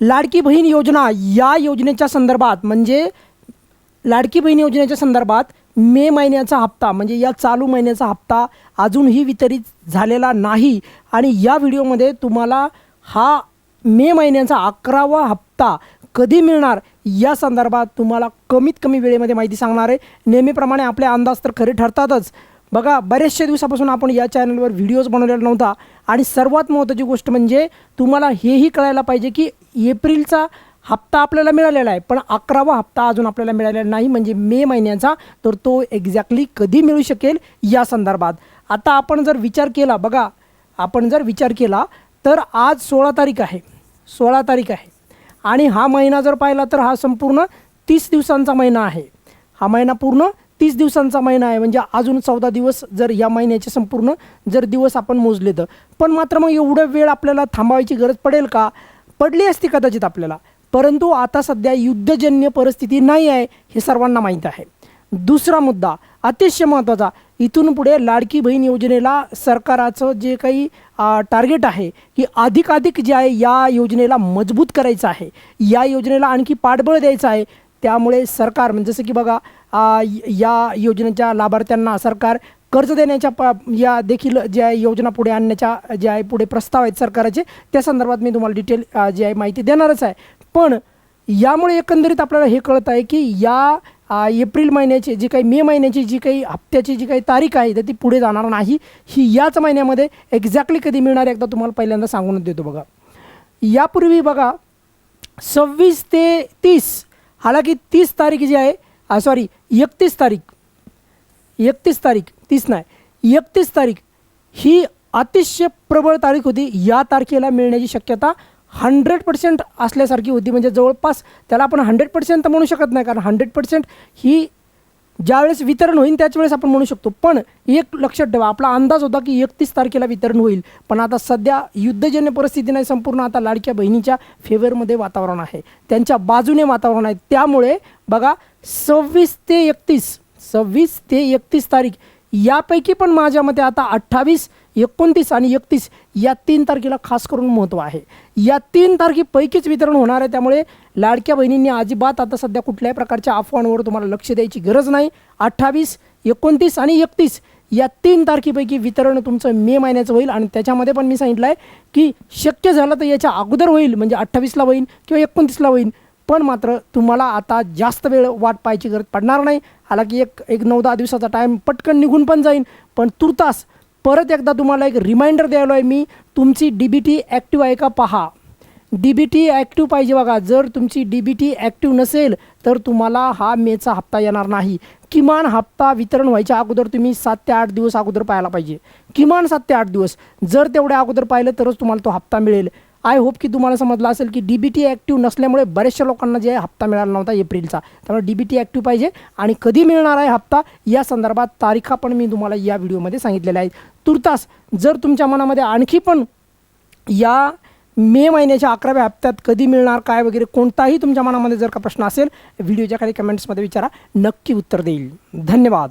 लाडकी बहीण योजना या योजनेच्या संदर्भात म्हणजे लाडकी बहीण योजनेच्या संदर्भात मे महिन्याचा हप्ता म्हणजे या चालू महिन्याचा हप्ता अजूनही वितरित झालेला नाही. आणि या व्हिडिओमध्ये तुम्हाला हा मे महिन्याचा अकरावा हप्ता कधी मिळणार या संदर्भात तुम्हाला कमीत कमी वेळेमध्ये माहिती सांगणार आहे. नेहमीप्रमाणे आपले अंदाज तर खरे ठरतातच. बघा बरेचशा दिवसापासून आपण या चॅनलवर व्हिडिओज बनवलेला नव्हता. आणि सर्वात महत्त्वाची गोष्ट म्हणजे तुम्हाला हेही कळायला पाहिजे की एप्रिलचा हप्ता आपल्याला मिळालेला आहे. पण अकरावा हप्ता अजून आपल्याला मिळालेला नाही. म्हणजे मे महिन्याचा. तर तो एक्झॅक्टली कधी मिळू शकेल? या संदर्भात. आता आपण जर विचार केला बघा. आपण जर विचार केला तर आज सोळा तारीख आहे. सोळा तारीख आहे. आणि हा महिना जर पाहिला तर हा संपूर्ण तीस दिवसांचा महिना आहे. हा महिना पूर्ण तीस दिवसांचा महिना आहे. म्हणजे अजून चौदा दिवस जर या महिन्याचे संपूर्ण जर दिवस आपण मोजले तर. पण मात्र मग एवढं वेळ आपल्याला थांबावायची गरज पडेल का? पडली असती कदाचित आपल्याला. परंतु आता सध्या युद्धजन्य परिस्थिती नाही आहे हे सर्वांना माहीत आहे. दुसरा मुद्दा अतिशय महत्त्वाचा इथून पुढे लाडकी बहीण योजनेला सरकाराचं जे काही टार्गेट आहे की अधिकाधिक जे आहे या योजनेला मजबूत करायचं आहे. या योजनेला आणखी पाठबळ द्यायचं आहे. त्यामुळे सरकार म्हणजे जसं की बघा या योजनेच्या लाभार्थ्यांना सरकार कर्ज देण्याच्या प या देखील ज्या योजना पुढे आणण्याच्या जे आहे पुढे प्रस्ताव आहेत सरकारचे त्या संदर्भात मी तुम्हाला डिटेल जी आहे माहिती देणारच आहे. पण यामुळे एकंदरीत आपल्याला हे कळत आहे की या एप्रिल महिन्याची जी काही मे महिन्याची जी काही हप्त्याची जी काही तारीख आहे तर ती पुढे जाणार नाही. ही याच महिन्यामध्ये एक्झॅक्टली कधी मिळणार आहे एकदा तुम्हाला पहिल्यांदा सांगूनच देतो बघा. यापूर्वी बघा सव्वीस ते तीस हालाकी तीस तारीख जी आहे सॉरी एकतीस तारीख एकतीस तारीख तीस नाही एकतीस तारीख ही अतिशय प्रबळ तारीख होती. या तारखेला मिळण्याची शक्यता हंड्रेड पर्सेंट असल्यासारखी होती. म्हणजे जवळपास त्याला आपण हंड्रेड पर्सेंट तर म्हणू शकत नाही. कारण हंड्रेड पर्सेंट ही ज्यावेळेस वितरण होईल त्याच वेळेस आपण म्हणू शकतो. पण एक लक्षात ठेवा आपला अंदाज होता की एकतीस तारखेला वितरण होईल. पण आता सध्या युद्धजन्य परिस्थिती नाही संपूर्ण. आता लाडक्या बहिणीच्या फेवरमध्ये वातावरण आहे. त्यांच्या बाजूने वातावरण आहे. त्यामुळे बघा सव्वीस ते एकतीस सव्वीस ते एकतीस तारीख. यापैकी पण माझ्या मते आता अठ्ठावीस एकोणतीस आणि एकतीस या तीन तारखेला खास करून महत्त्व आहे. या तीन तारखेपैकीच वितरण होणार आहे. त्यामुळे लाडक्या बहिणींनी अजिबात आता सध्या कुठल्याही प्रकारच्या अफवांवर तुम्हाला लक्ष द्यायची गरज नाही. अठ्ठावीस एकोणतीस आणि एकतीस या तीन तारखेपैकी वितरण तुमचं मे महिन्याचं होईल. आणि त्याच्यामध्ये पण मी सांगितलं आहे की शक्य झालं तर याच्या अगोदर होईल. म्हणजे अठ्ठावीसला होईल किंवा एकोणतीसला होईल. पण मात्र तुम्हाला आता जास्त वेळ वाट पाहायची गरज पडणार नाही. हालाकी एक एक नऊ दहा दिवसाचा टाईम पटकन निघून पण जाईल पण तुर्तास परत एकदा तुम्हाला एक रिमाइंडर द्यायलो आहे मी. तुमची डी बी टी ॲक्टिव्ह आहे का पहा. डी बी टी ॲक्टिव्ह पाहिजे बघा. जर तुमची डी बी टी ॲक्टिव्ह नसेल तर तुम्हाला हा मेचा हप्ता येणार नाही. किमान हप्ता वितरण व्हायच्या अगोदर तुम्ही सात ते आठ दिवस अगोदर पाहायला पाहिजे. किमान सात ते आठ दिवस. जर तेवढ्या अगोदर पाहिलं तरच तुम्हाला तो हप्ता मिळेल. आय होप की तुम्हाला समजलं असेल की डी बी टी ॲक्टिव्ह नसल्यामुळे बऱ्याचशा लोकांना जे आहे हप्ता मिळाला नव्हता एप्रिलचा. त्यामुळे डी बी टी ॲक्टिव्ह पाहिजे आणि कधी मिळणार आहे हप्ता या संदर्भात तारीखा पण मी तुम्हाला या व्हिडिओमध्ये सांगितलेल्या आहेत. तुर्तास जर तुमच्या मनामध्ये आणखी पण या मे महिन्याच्या अकराव्या हप्त्यात कधी मिळणार काय वगैरे कोणताही तुमच्या मनामध्ये जर का प्रश्न असेल व्हिडिओच्या खाली कमेंट्समध्ये विचारा. नक्की उत्तर देईल. धन्यवाद.